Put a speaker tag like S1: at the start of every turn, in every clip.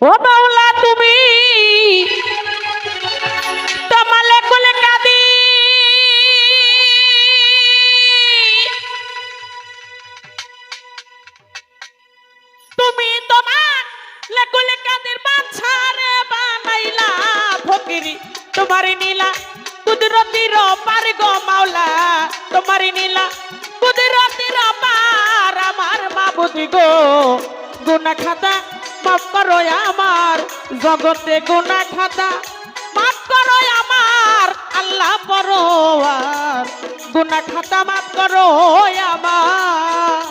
S1: ও বাউলা তুমি তোমালে কোলে কাঁদি। তুমি তোমার লেকুলে কাদের বাছারে বানাইলা ফকিরি। তোমারি নীলা কুদরতির পার গো মাওলা। তোমারি নীলা কুদরতির পার আমার মাবুদি গো। গুনা খাতা করো আমার জগতে গোনা খাতা। মাফ করো আমার আল্লাহ পরোয়ার। গোনা খাতা মাফ করো আমার।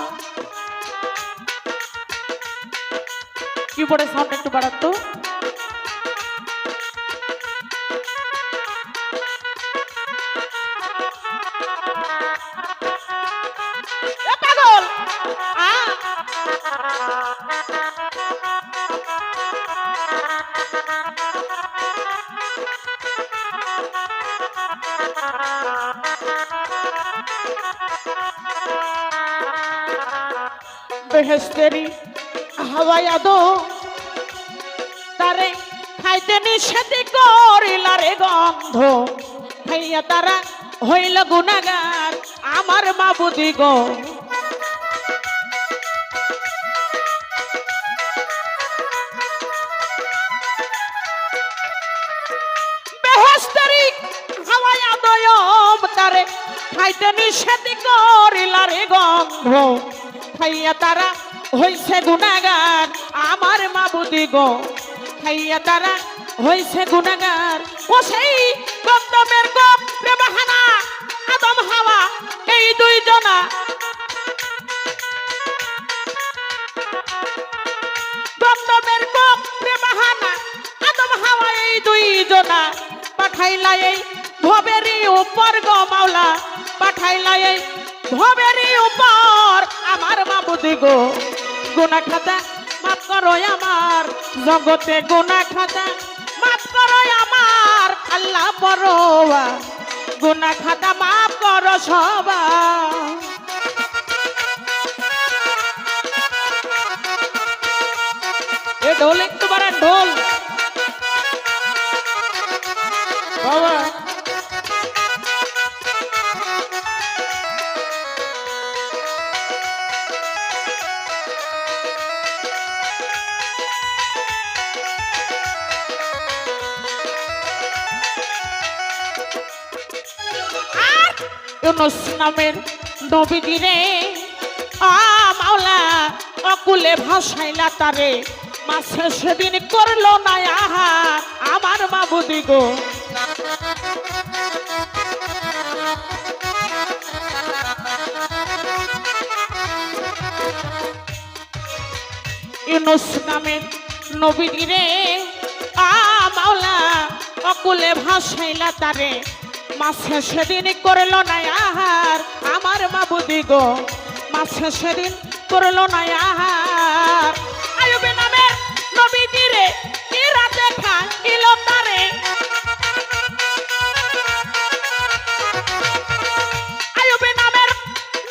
S1: কিবোর্ডের সাউন্ড একটু বাড়ান বেহেস্তেরি হাওয়ায়া দো তারে খাইতে নিষেধ করিলা রে গন্ধ। খাইয়া তারা হইল গুনাগার, আমার মাবুদি গো। তারে খাইতে নিষেধ করিলা রে গন্ধ। খাইয়া তারা হইছে গুনাগার আমার মাবুদি গো। খাইয়া তারা হইছে গুনাগার ও সেই গন্তমের গপ আদম হাওয়া, এই দুইজনা গন্তমের গপ রে বাহানা, আদম হাওয়া, এই দুইজনা পাঠাইলা এই ভবেরই উপর গো মাওলা, পাঠাইলা এই ভবেরই উপর আমার মাবুদি গো। গুনা খাতা, মাফ করো আমার, জগতে গুনা খাতা, মাফ করো আমার, আল্লাহ পরোয়া। গুনা খাতা, মাফ করো সবাই এ ঢোল একটু বাড়ান, ঢোল। বাবা। ইউনুস নামের নবীজি রে। আ, মাওলা, অকুলে ভাসাইলা তারে। মাসে সেদিন করল না আহা আমার মাবুদি গো। ইউনুস নামের নবীজি রে। আ, মাওলা, অকুলে ভাসাইলা তারে। মাসে সেদিন করল না আহার। আমার মাবুদি গো, মাসে সেদিন করল না আহার। আয়ুবে নামের নবীজি রে কি রাতে খাইল তারে। আয়ুবে নামের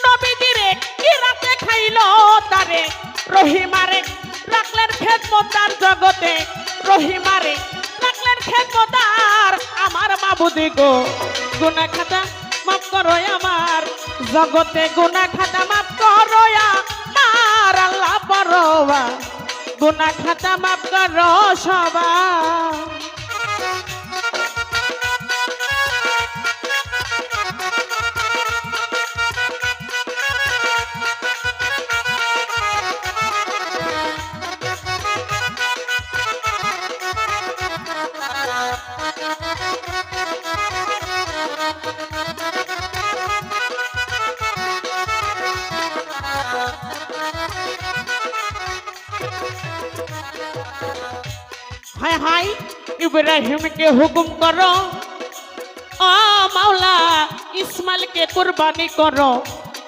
S1: নবীজি রে কি রাতে খাইল তারে। রহিমারে রাখলেন খেদমতার জগতে। রহিমারে রাখলেন খেদমতার আমার মাবুদি গো। গুনা খাতা মাফ করো আমার। জগতে গুনা খাতা মাফ করো আমার, আল্লাহ পরোয়া। গুনা খাতা মাফ করো সবাই হায় হায়, ইব্রাহিমকে হুকুম করো। ও মাওলা, ইসমাইলকে কুরবানি করো।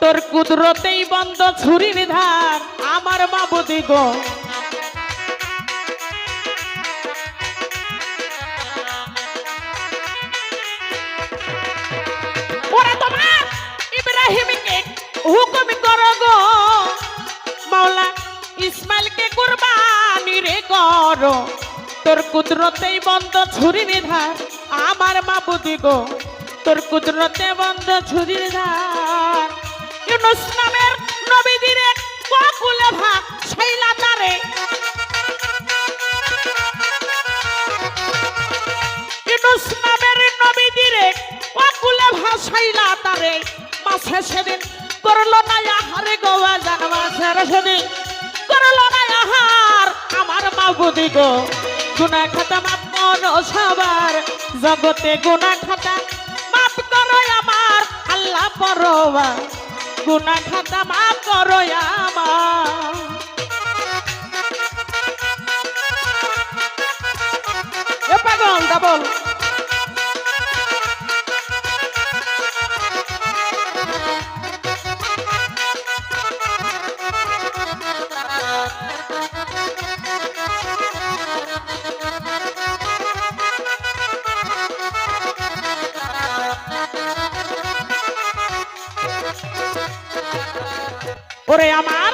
S1: তোর কুদরতেই বন্ধ ছুরির ধার আমার মাবুদি গো। হুকুম করো গো। করো তোর কুদরতেই বন্ধ ছুরির ধার। আমার মাবুদি গো, তোর কুদরতে বন্ধ ভাগ শাইলা তারে সেদিন করল না আহারে গোয়া সেরে সেদিন। করল না আহার আমার মাবুদি গো গুনা খাতা মাপ করো সবার। জগতে গুনা খাতা মাপ করো আমার আল্লাহ পরোয়া গুনা খাতা মাপ করো আমার। ডাবল ওরে আমার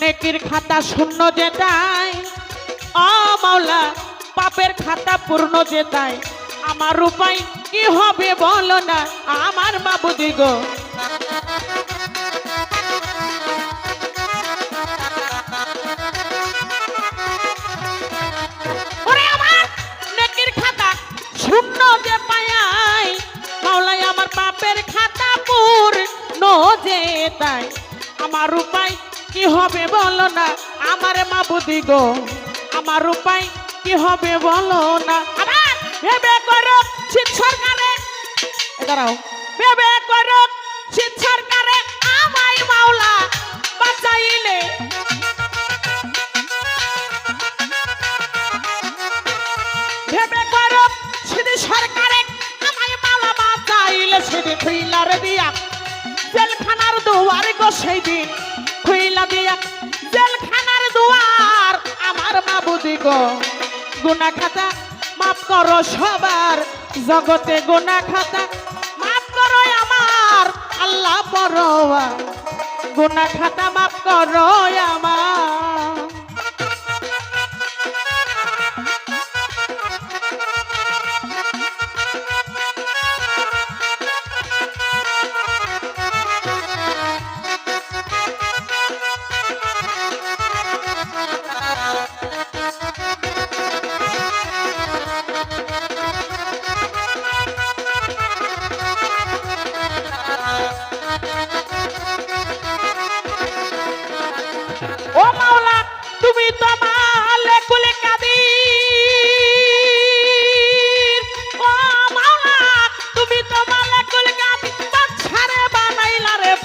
S1: নেকির খাতা শূন্য যেটাই ও মাওলা, পাপের খাতা পূর্ণ যেটাই আমার উপায় কি হবে বলো না, আমার মাবুদি গো। যে যে তাই আমার উপায় কি হবে বলো না? আমার মা বুদ্ধি গো। আমার উপায় কি হবে বলো না? আবার ভেবে করো সরকারে। দাঁড়াও। ভেবে করো সেই দিন খুইলা দিয়া জেলখানার দুয়ার। আমার গুনা খাতা মাফ করো সবার। জগতে গুনা খাতা মাফ করো আমার। আল্লাহ পরোয়া গুনা খাতা মাফ করো আমার।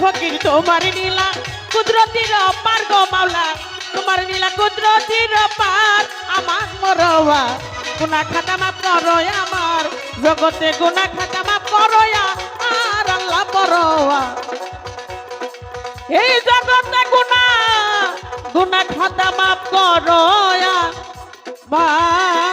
S1: ফকির তোমার নীলা। কুদরতির পার গো মাওলা, তোমার নীলা কুদরতির পার আমার মরওয়া গুনা খাতা মাপ করো আমার, জগতে গুনা খাতা মাপ করো আর আল্লাহ পরোয়া এই জগতে গুনা গুনা খাতা মাফ 吧。